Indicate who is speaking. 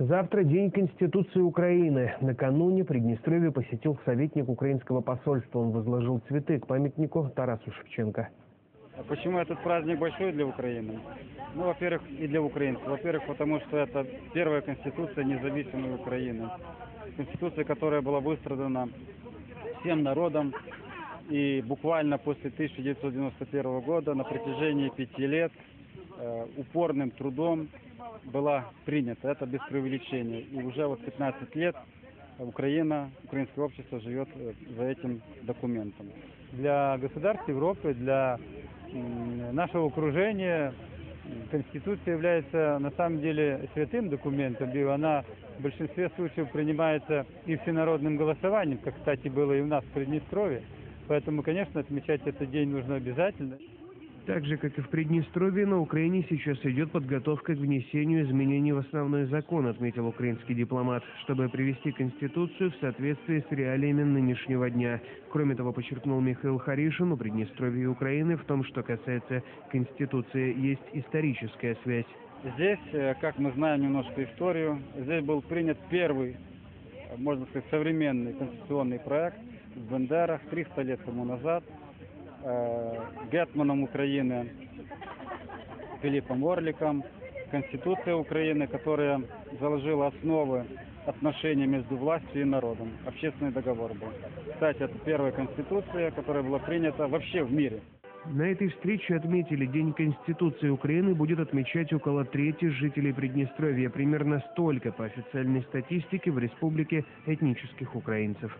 Speaker 1: Завтра День Конституции Украины. Накануне Приднестровье посетил советник украинского посольства. Он возложил цветы к памятнику Тарасу Шевченко.
Speaker 2: А Почему этот праздник большой для Украины? Ну, во-первых, и для украинцев. Во-первых, потому что это первая конституция независимой Украины. Конституция, которая была выстрадана всем народом. И буквально после 1991 года на протяжении пяти лет упорным трудом была принята. Это без преувеличения. И уже вот 15 лет Украина, украинское общество живет э, за этим документом.
Speaker 3: для государств Европы, для нашего окружения Конституция является на самом деле святым документом, и она в большинстве случаев принимается и всенародным голосованием, как, кстати, было и у нас в Приднестровье. Поэтому, конечно, отмечать этот день нужно обязательно.
Speaker 1: Так же, как и в Приднестровье, на Украине сейчас идет подготовка к внесению изменений в основной закон, отметил украинский дипломат, чтобы привести Конституцию в соответствие с реалиями нынешнего дня. Кроме того, подчеркнул Михаил Харишин, у Приднестровья и Украины в том, что касается Конституции, есть историческая связь.
Speaker 2: Здесь, э, как мы знаем немножко историю, здесь был принят первый, э, можно сказать, современный конституционный проект в Бендерах 300 лет тому назад э, гетманом Украины Филиппом Орликом. Конституция Украины, которая заложила основы отношений между властью и народом. Общественный договор был. Кстати, это первая конституция, которая была принята вообще в мире.
Speaker 1: На этой встрече отметили День Конституции Украины будет отмечать около трети жителей Приднестровья, примерно столько по официальной статистике в республике этнических украинцев.